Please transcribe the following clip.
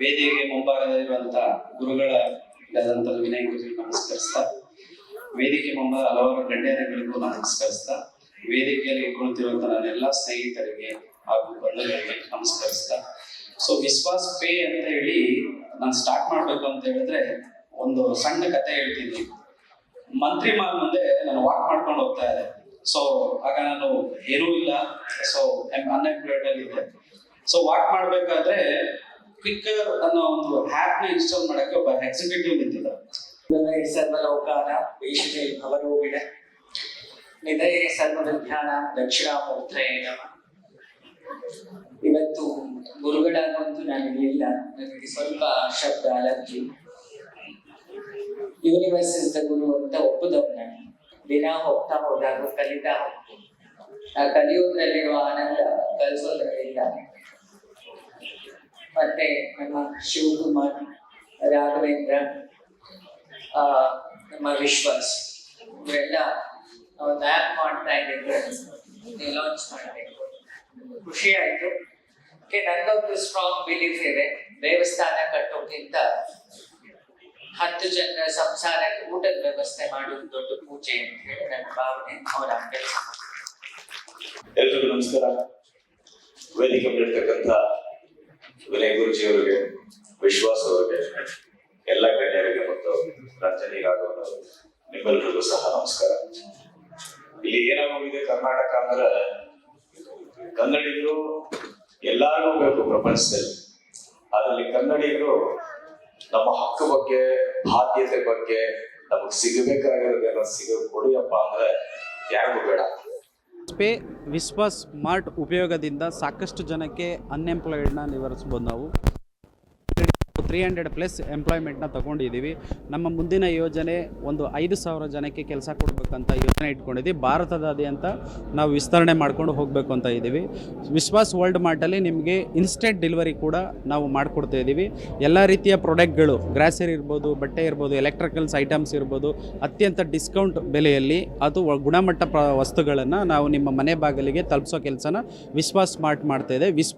ವೇದಿಕೆಗೆ ಮುಂಭಾಗದಲ್ಲಿರುವಂತ ಗುರುಗಳಾದಂತ ವಿನಯ್ ಗುರು ನಮಸ್ಕರಿಸ್ತಾ, ವೇದಿಕೆ ಮುಂಭಾಗ ಹಲವಾರು ಗಣ್ಯರಗಳಿಗೂ ನಮಸ್ಕರಿಸ್ತಾ, ವೇದಿಕೆಯಲ್ಲಿ ಕುಳಿತಿರುವಂತ ನನ್ನ ಸ್ನೇಹಿತರಿಗೆ ಹಾಗೂ ಬಂಧುಗಳಿಗೆ ನಮಸ್ಕರಿಸ್ತಾ. ಸೊ ವಿಶ್ವಾಸ್ ಪೇ ಅಂತ ಹೇಳಿ ನಾನು ಸ್ಟಾರ್ಟ್ ಮಾಡ್ಬೇಕು ಅಂತ ಹೇಳಿದ್ರೆ ಒಂದು ಸಣ್ಣ ಕತೆ ಹೇಳ್ತೀನಿ. ಮಂತ್ರಿ ಮಾಲ್ ಮುಂದೆ ನಾನು ವಾಕ್ ಮಾಡ್ಕೊಂಡು ಹೋಗ್ತಾ ಇದ್ದೆ. ಸೊ ಆಗ ನಾನು ಏನೂ ಇಲ್ಲ. ಸೊ ಅನ್ಎಂಪ್ಲಾಯ್ಡ್ ಅಲ್ಲಿ ಇದ್ದೆ. ಸೊ ವಾಕ್ ಮಾಡ್ಬೇಕಾದ್ರೆ ಕ್ವಿಕ್ಕರ್ ಅನ್ನೋ ಒಂದು ಹ್ಯಾಪ್ನ ಇನ್ಸ್ಟಾಲ್ ಮಾಡಕ್ಕೆ ಒಬ್ಬ ಎಕ್ಸಿಕ್ಯೂಟಿವ್ ನಿಂತಿದ್ದ ನಿಲಯ ಸರ್ವಲೋಕಾನ ಭೀಷ್ಮೇ ನಿದಯ ಸರ್ವದ ಸರ್ವವಿಜ್ಞಾನ ದಕ್ಷಿಣ ನಮಃ ಇವತ್ತು ಗುರುಗಳಾಗಂತೂ ನಾನಿರಲಿಲ್ಲ ನನಗೆ ಸ್ವಲ್ಪ ಶಬ್ದ, ಅಲರ್ಜಿ. ಯೂನಿವರ್ಸ್ ಇಸ್ ಗುರು ಅಂತ ಒಪ್ಪುದವ್ ನಾನು. ದಿನ ಹೋಗ್ತಾ ಹೋದಾಗ ಕಲಿತಾ ಹೋಗ್ತೀನಿ. ಆ ಕಲಿಯೋದ್ರಲ್ಲಿರುವ ಆನಂದ ಕಲಿಸೋದ್ರಲ್ಲಿಲ್ಲ. ಮತ್ತೆ ನಮ್ಮ ಶಿವಕುಮಾರ್ ರಾಘವೇಂದ್ರ ನಮ್ಮ ವಿಶ್ವಾಸ್, ಇವರೆಲ್ಲ ಒಂದು ಆ್ಯಪ್ ಮಾಡ್ತಾ ಇದ್ದೀವಿ ಲಾಂಚ್ ಮಾಡಬೇಕು. ಖುಷಿ ಆಯಿತು ನಂದೊಂದು ಸ್ಟ್ರಾಂಗ್ ಬಿಲೀಫ್ ಇದೆ. ದೇವಸ್ಥಾನ ಕಟ್ಟೋಕ್ಕಿಂತ ಹತ್ತು ಜನರ ಸಂಸಾರಕ್ಕೆ ಊಟದ ವ್ಯವಸ್ಥೆ ಮಾಡೋದು ದೊಡ್ಡ ಪೂಜೆ ಅಂತ ಹೇಳಿ ನನ್ನ ಭಾವನೆ ಅವರ ಎಲ್ರಿಗೂ ನಮಸ್ಕಾರ. ವೇದಿಕೆ ಮೇಲಿರ್ತಕ್ಕಂಥ ವಿನಯ್ ಗುರುಜಿ ಅವರಿಗೆ ವಿಶ್ವಾಸ್ ಅವರಿಗೆ ಎಲ್ಲ ಗಣ್ಯರಿಗೆ ಮತ್ತು ರಂಜನಿ ರಾಘವನ್ ನಿಮ್ಮೆಲ್ಲರಿಗೂ ಸಹ ನಮಸ್ಕಾರ. ಇಲ್ಲಿ ಏನಾಗೋಗಿದೆ ಕರ್ನಾಟಕ ಅಂದ್ರೆ ಕನ್ನಡಿಗರು ಎಲ್ಲಾರು ಬೇಕು ಪ್ರಪಂಚದಲ್ಲಿ. ಅದರಲ್ಲಿ ಕನ್ನಡಿಗರು ನಮ್ಮ ಹಕ್ಕು ಬಗ್ಗೆ, ಬಾಧ್ಯತೆ ಬಗ್ಗೆ ನಮಗ್ ಸಿಗಬೇಕಾಗಿರೋದೇನೋ ಸಿಗ ಕೊಡಿಯಪ್ಪ ಅಂದ್ರೆ ಯಾರಿಗೂ ಬೇಡ. ಪೇ ವಿಶ್ವ ಸ್ಮಾರ್ಟ್ ಉಪಯೋಗದಿಂದ ಸಾಕಷ್ಟು ಜನಕ್ಕೆ ಅನ್ಎಂಪ್ಲಾಯ್ಡ್ನ ನಿವಾರಿಸ್ಬೋದು ನಾವು. ತ್ರೀ ಹಂಡ್ರೆಡ್ ಪ್ಲಸ್ ಎಂಪ್ಲಾಯ್ಮೆಂಟ್ನ ತಗೊಂಡಿದ್ದೀವಿ. ನಮ್ಮ ಮುಂದಿನ ಯೋಜನೆ ಒಂದು ಐದು ಸಾವಿರ ಜನಕ್ಕೆ ಕೆಲಸ ಕೊಡಬೇಕಂತ ಯೋಜನೆ ಇಟ್ಕೊಂಡಿದ್ದೀವಿ. ಭಾರತದಾದ್ಯಂತ ನಾವು ವಿಸ್ತರಣೆ ಮಾಡ್ಕೊಂಡು ಹೋಗಬೇಕು ಅಂತ ಇದ್ದೀವಿ. ವಿಶ್ವಾಸ್ ವರ್ಲ್ಡ್ ಮಾರ್ಟಲ್ಲಿ ನಿಮಗೆ ಇನ್ಸ್ಟೆಂಟ್ ಡೆಲಿವರಿ ಕೂಡ ನಾವು ಮಾಡಿಕೊಡ್ತಾ ಇದ್ದೀವಿ. ಎಲ್ಲ ರೀತಿಯ ಪ್ರಾಡಕ್ಟ್ಗಳು, ಗ್ರಾಸರಿ ಇರ್ಬೋದು, ಬಟ್ಟೆ ಇರ್ಬೋದು, ಎಲೆಕ್ಟ್ರಿಕಲ್ಸ್ ಐಟಮ್ಸ್ ಇರ್ಬೋದು, ಅತ್ಯಂತ ಡಿಸ್ಕೌಂಟ್ ಬೆಲೆಯಲ್ಲಿ ಅದು ಗುಣಮಟ್ಟ ಪ್ರ, ವಸ್ತುಗಳನ್ನು ನಾವು ನಿಮ್ಮ ಮನೆ ಬಾಗಿಲಿಗೆ ತಲುಪಿಸೋ ಕೆಲಸನ ವಿಶ್ವಾಸ್ ಸ್ಮಾರ್ಟ್ ಮಾಡ್ತಾ ಇದೆ. ವಿಶ್